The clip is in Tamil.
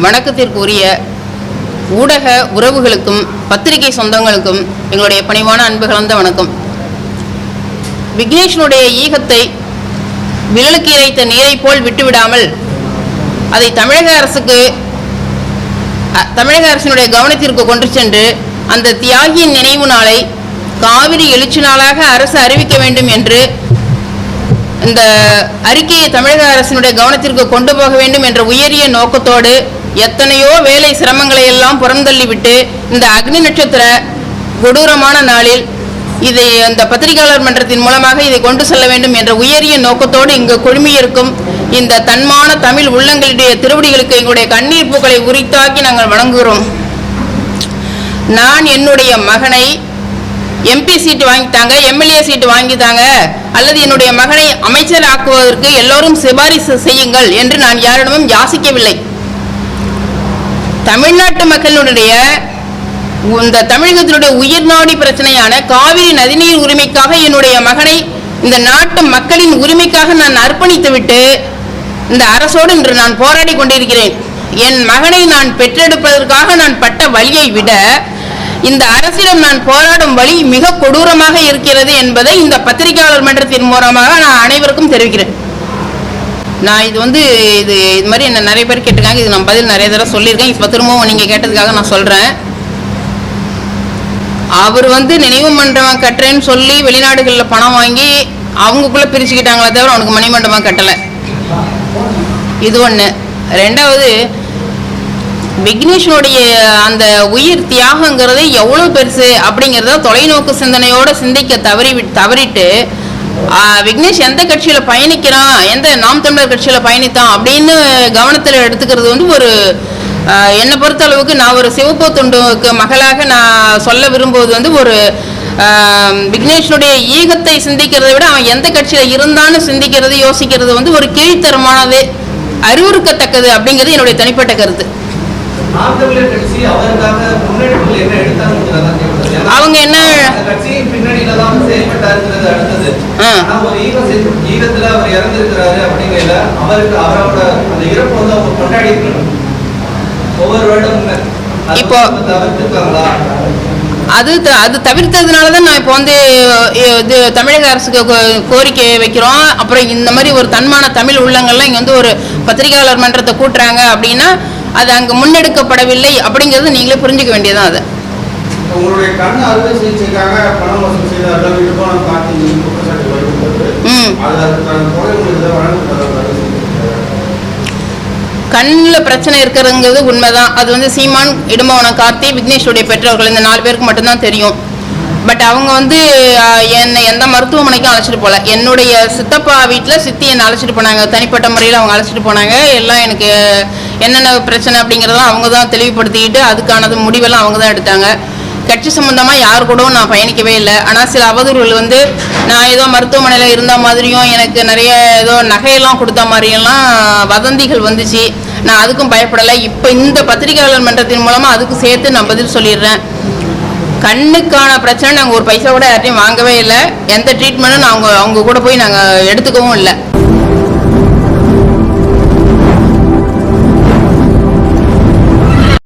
வணக்கத்திற்குரிய ஊடக உறவுகளுக்கும் பத்திரிகை சொந்தங்களுக்கும் எங்களுடைய பணிவான அன்பு கலந்த வணக்கம். விக்னேஷனுடைய ஈகத்தை விரலுக்கு இறைத்த நீரை போல் விட்டுவிடாமல் அதை தமிழக அரசுக்கு தமிழக அரசினுடைய கவனத்திற்கு கொண்டு சென்று அந்த தியாகியின் நினைவு நாளை காவிரி எழுச்சி நாளாக அரசு அறிவிக்க வேண்டும் என்று இந்த அறிக்கையை தமிழக அரசினுடைய கவனத்திற்கு கொண்டு போக வேண்டும் என்ற உயரிய நோக்கத்தோடு எத்தனையோ வேலை சிரமங்களை எல்லாம் புறந்தள்ளிவிட்டு இந்த அக்னி நட்சத்திர கொடூரமான நாளில் இதை அந்த பத்திரிகையாளர் மன்றத்தின் மூலமாக இதை கொண்டு செல்ல வேண்டும் என்ற உயரிய நோக்கத்தோடு இங்கு குழுமியிருக்கும் இந்த தன்மான தமிழ் உள்ளங்களுடைய திருவடிகளுக்கு எங்களுடைய கண்ணீர் பூக்களை உரித்தாக்கி நாங்கள் வழங்குகிறோம் நான் என்னுடைய மகனை எம்பி சீட்டு வாங்கித்தாங்க எம்எல்ஏ சீட்டு வாங்கித்தாங்க அல்லது என்னுடைய மகனை அமைச்சர் ஆக்குவதற்கு எல்லோரும் சிபாரிசு செய்யுங்கள் என்று நான் யாரிடமும் யாசிக்கவில்லை. தமிழ்நாட்டு மக்களுடைய இந்த தமிழகத்தினுடைய உயிர்நாடி பிரச்சனையான காவிரி நதிநீர் உரிமைக்காக என்னுடைய மகனை இந்த நாட்டு மக்களின் உரிமைக்காக நான் அர்ப்பணித்துவிட்டு இந்த அரசோடு இன்று நான் போராடி கொண்டிருக்கிறேன். என் மகனை நான் பெற்றெடுப்பதற்காக நான் பட்ட வழியை விட இந்த அரசிடம் நான் போராடும் வழி மிக கொடூரமாக இருக்கிறது என்பதை இந்த பத்திரிகையாளர் மன்றத்தின் மூலமாக நான் அனைவருக்கும் தெரிவிக்கிறேன். நான் இது வந்து இது இது மாதிரி என்ன நிறைய பேர் கேட்டிருக்காங்க. இது நான் பதில் நிறைய தடவை சொல்லியிருக்கேன். இப்போ திரும்பவும் நீங்கள் கேட்டதுக்காக நான் சொல்கிறேன் அவர் வந்து நினைவு மண்டபம் கட்டுறேன்னு சொல்லி வெளிநாடுகளில் பணம் வாங்கி அவங்களுக்குள்ளே பிரிச்சுக்கிட்டாங்களே தவிர அவனுக்கு மணிமண்டபம் கட்டலை. இது ஒன்று ரெண்டாவது விக்னேஷனுடைய அந்த உயிர் தியாகங்கிறது எவ்வளோ பெருசு அப்படிங்கிறத தொலைநோக்கு சிந்தனையோட சிந்திக்க தவறி தவறிட்டு விக்னேஷ் எந்த கட்சியில் பயணிக்கிறான் எந்த நாம் தமிழர் கட்சியில் பயணித்தான் அப்படின்னு கவனத்தில் எடுத்துக்கிறது வந்து ஒரு என்னை பொறுத்த அளவுக்கு நான் ஒரு சிவப்பு துண்டுக்கு மகளாக நான் சொல்ல விரும்புவது வந்து ஒரு விக்னேஷனுடைய ஈகத்தை சிந்திக்கிறதை விட அவன் எந்த கட்சியில் இருந்தான்னு சிந்திக்கிறது யோசிக்கிறது வந்து ஒரு கீழ்த்தரமானது அறிவுறுக்கத்தக்கது அப்படிங்கிறது என்னுடைய தனிப்பட்ட கருத்து. அவங்க என்ன- இப்போ- அது அது தவிர்த்ததுனால தான் நான் இப்போ வந்து இது தமிழக அரசுக்கு கோரிக்கை வைக்கிறோம். அப்புறம் இந்த மாதிரி ஒரு தன்மான தமிழ் உள்ளங்கள்லாம் இங்கே வந்து ஒரு பத்திரிகையாளர் மன்றத்தை கூட்டுறாங்க அப்படின்னா அது அங்கே முன்னெடுக்கப்படவில்லை அப்படிங்கிறது நீங்களே புரிஞ்சுக்க வேண்டியதான் அது. உங்களுடைய கண் அறுவை சிகிச்சைக்காக பணம் வசூல் இடுபானம் காட்டி குற்றச்சாட்டு கண்ணில் பிரச்சனை இருக்கிறதுங்கிறது உண்மைதான். அது வந்து சீமான் இடும்பவனம் கார்த்தி விக்னேஷுடைய பெற்றோர்கள் இந்த நாலு பேருக்கு மட்டும்தான் தெரியும். பட் அவங்க வந்து என்னை எந்த மருத்துவமனைக்கும் அழைச்சிட்டு போகல என்னுடைய சித்தப்பா வீட்டில் சித்தி என்னை அழைச்சிட்டு போனாங்க. தனிப்பட்ட முறையில் அவங்க அழைச்சிட்டு போனாங்க. எல்லாம் எனக்கு என்னென்ன பிரச்சனை அப்படிங்கிறதெல்லாம் அவங்க தான் தெளிவுபடுத்திக்கிட்டு அதுக்கானது முடிவெல்லாம் அவங்க தான் எடுத்தாங்க. கட்சி சம்மந்தமாக யார் கூடவும் நான் பயணிக்கவே இல்லை. ஆனால் சில அவதூறுகள் வந்து நான் ஏதோ மருத்துவமனையில் இருந்த மாதிரியும் எனக்கு நிறைய ஏதோ நகையெல்லாம் கொடுத்த மாதிரியெல்லாம் வதந்திகள் வந்துச்சு. நான் அதுக்கும் பயப்படலை. இப்போ இந்த பத்திரிகையாளர் மன்றத்தின் மூலமாக அதுக்கு சேர்த்து நான் பதில் சொல்லிடுறேன். கண்ணுக்கான பிரச்சனை நாங்கள் ஒரு பைசா கூட யார்ட்டையும் வாங்கவே இல்லை. எந்த ட்ரீட்மெண்ட்டும் நாங்கள் அவங்க கூட போய் நாங்கள் எடுத்துக்கவும் இல்லை.